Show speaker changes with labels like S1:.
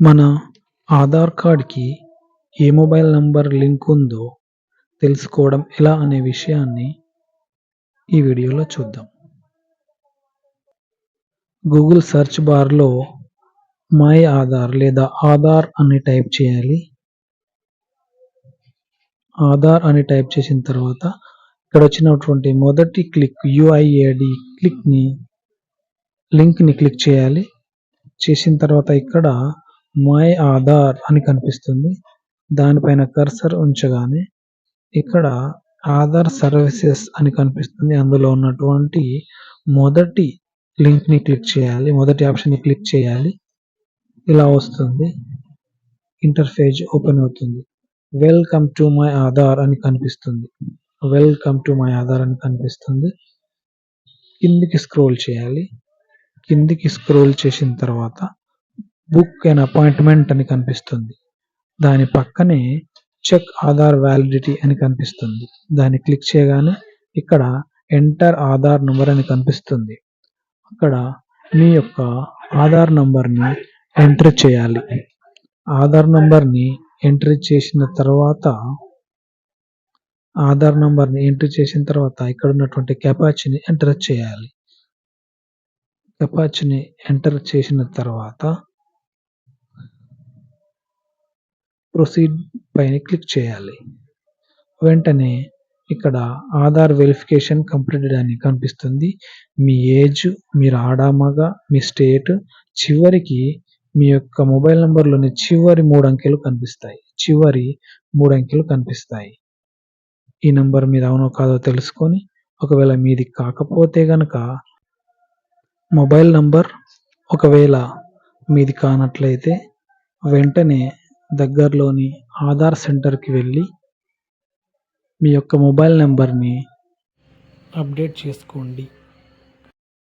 S1: మన ఆధార్ కార్డ్కి ఏ mobile number link ఉందో తెలుసుకోవడం ఎలా అనే విషయాన్ని ఈ వీడియోలో చూద్దాం. గూగుల్ సెర్చ్ బార్లో మై ఆధార్ లేదా ఆధార్ అని టైప్ చేయాలి. ఆధార్ అని టైప్ చేసిన తర్వాత ఇక్కడ వచ్చినటువంటి మొదటి క్లిక్ యుఐఏడి క్లిక్ని లింక్ని క్లిక్ చేయాలి. చేసిన తర్వాత ఇక్కడ మై ఆధార్ అని కనిపిస్తుంది. దానిపైన కర్సర్ ఉంచగానే ఇక్కడ ఆధార్ సర్వీసెస్ అని కనిపిస్తుంది. అందులో ఉన్నటువంటి మొదటి లింక్ని క్లిక్ చేయాలి. మొదటి ఆప్షన్ని క్లిక్ చేయాలి. ఇలా వస్తుంది. ఇంటర్ఫేజ్ ఓపెన్ అవుతుంది. వెల్కమ్ టు మై ఆధార్ అని కనిపిస్తుంది. వెల్కమ్ టు మై ఆధార్ అని కనిపిస్తుంది. కిందికి స్క్రోల్ చేయాలి. కిందికి స్క్రోల్ చేసిన తర్వాత బుక్ అండ్ అపాయింట్మెంట్ అని కనిపిస్తుంది. దాని పక్కనే చెక్ ఆధార్ వ్యాలిడిటీ అని కనిపిస్తుంది. దాన్ని క్లిక్ చేయగానే ఇక్కడ ఎంటర్ ఆధార్ నంబర్ అని కనిపిస్తుంది. అక్కడ మీ యొక్క ఆధార్ నంబర్ని ఎంటర్ చేయాలి. ఆధార్ నంబర్ని ఎంట్రీ చేసిన తర్వాత ఆధార్ నంబర్ని ఎంట్రీ చేసిన తర్వాత ఇక్కడ ఉన్నటువంటి కెపాచిని ఎంటర్ చేయాలి. కెపాచిని ఎంటర్ చేసిన తర్వాత ప్రొసీడ్ పైన క్లిక్ చేయాలి. వెంటనే ఇక్కడ ఆధార్ వెరిఫికేషన్ కంప్లీటెడ్ అని కనిపిస్తుంది. మీ ఏజ్ మీరు ఆడామగ మీ స్టేట్ చివరికి మీ యొక్క మొబైల్ నెంబర్లోని చివరి మూడు అంకెలు కనిపిస్తాయి. చివరి మూడు అంకెలు కనిపిస్తాయి. ఈ నంబర్ మీద అవునో కాదో తెలుసుకొని ఒకవేళ మీది కాకపోతే గనక మొబైల్ నంబర్ ఒకవేళ మీది కానట్లయితే వెంటనే దగ్గరలోని ఆధార్ సెంటర్కి వెళ్ళి మీ యొక్క మొబైల్ నెంబర్ని అప్డేట్ చేసుకోండి.